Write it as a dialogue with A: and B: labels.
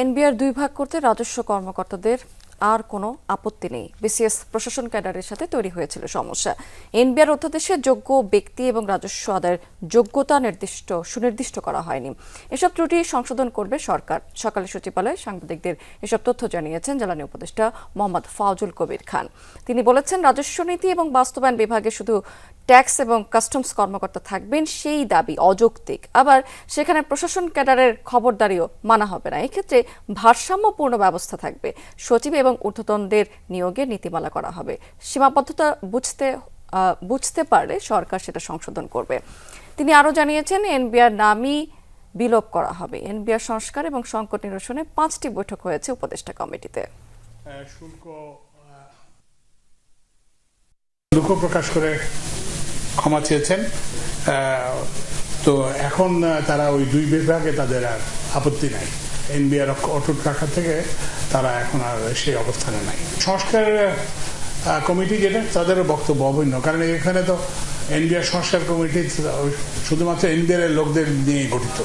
A: NBR দুই ভাগ করতে রাজস্ব কর্মকর্তাদের আর কোনো আপত্তি নেই। বিসিএস প্রশাসন ক্যাডারের সাথে তৈরি হয়েছিল সমস্যা। এনবিআর অধ্যাদেশে যোগ্য ব্যক্তি এবং রাজস্ব আদায়ের যোগ্যতা নির্দিষ্ট, সুনির্দিষ্ট করা হয়নি। এসব ত্রুটি সংশোধন করবে সরকার। সকালে সচিবালয়ে সাংবাদিকদের এসব তথ্য জানিয়েছেন জ্বালানি উপদেষ্টা মোহাম্মদ ফাউজুল কবির খান। তিনি বলেছেন, রাজস্ব নীতি এবং বাস্তবায়ন বিভাগে শুধু ট্যাক্স এবং কাস্টমস কর্মকর্তা থাকবেন, সেই দাবি অযৌক্তিক। আবার সেখানে প্রশাসন ক্যাডারের খবরদারিও মানা হবে না। এক্ষেত্রে ভারসাম্যপূর্ণ ব্যবস্থা থাকবে। সচিব এবং ঊর্ধ্বতনদের নিয়োগে নীতিমালা করা হবে। সীমাবদ্ধতা বুঝতে বুঝতে পারলে সরকার সেটা সংশোধন করবে। তিনি আরও জানিয়েছেন, এনবিআর নামই বিলোপ করা হবে। এনবিআর সংস্কার এবং সংকট নিরসনে পাঁচটি বৈঠক হয়েছে উপদেষ্টা কমিটিতে।
B: শুল্ক দুঃখ প্রকাশ করে ক্ষমা চেয়েছেন। তো এখন তারা ওই দুই বিভাগে তাদের আর আপত্তি নাই। এনবিআর অটুট রাখা থেকে তারা এখন আর সেই অবস্থানে নাই। সংস্কার কমিটি যেটা তাদেরও বক্তব্য অভিন্ন কারণ এখানে তো এনবিআর সংস্কার কমিটি, শুধুমাত্র এনবিআর এর লোকদের নিয়ে গঠিত।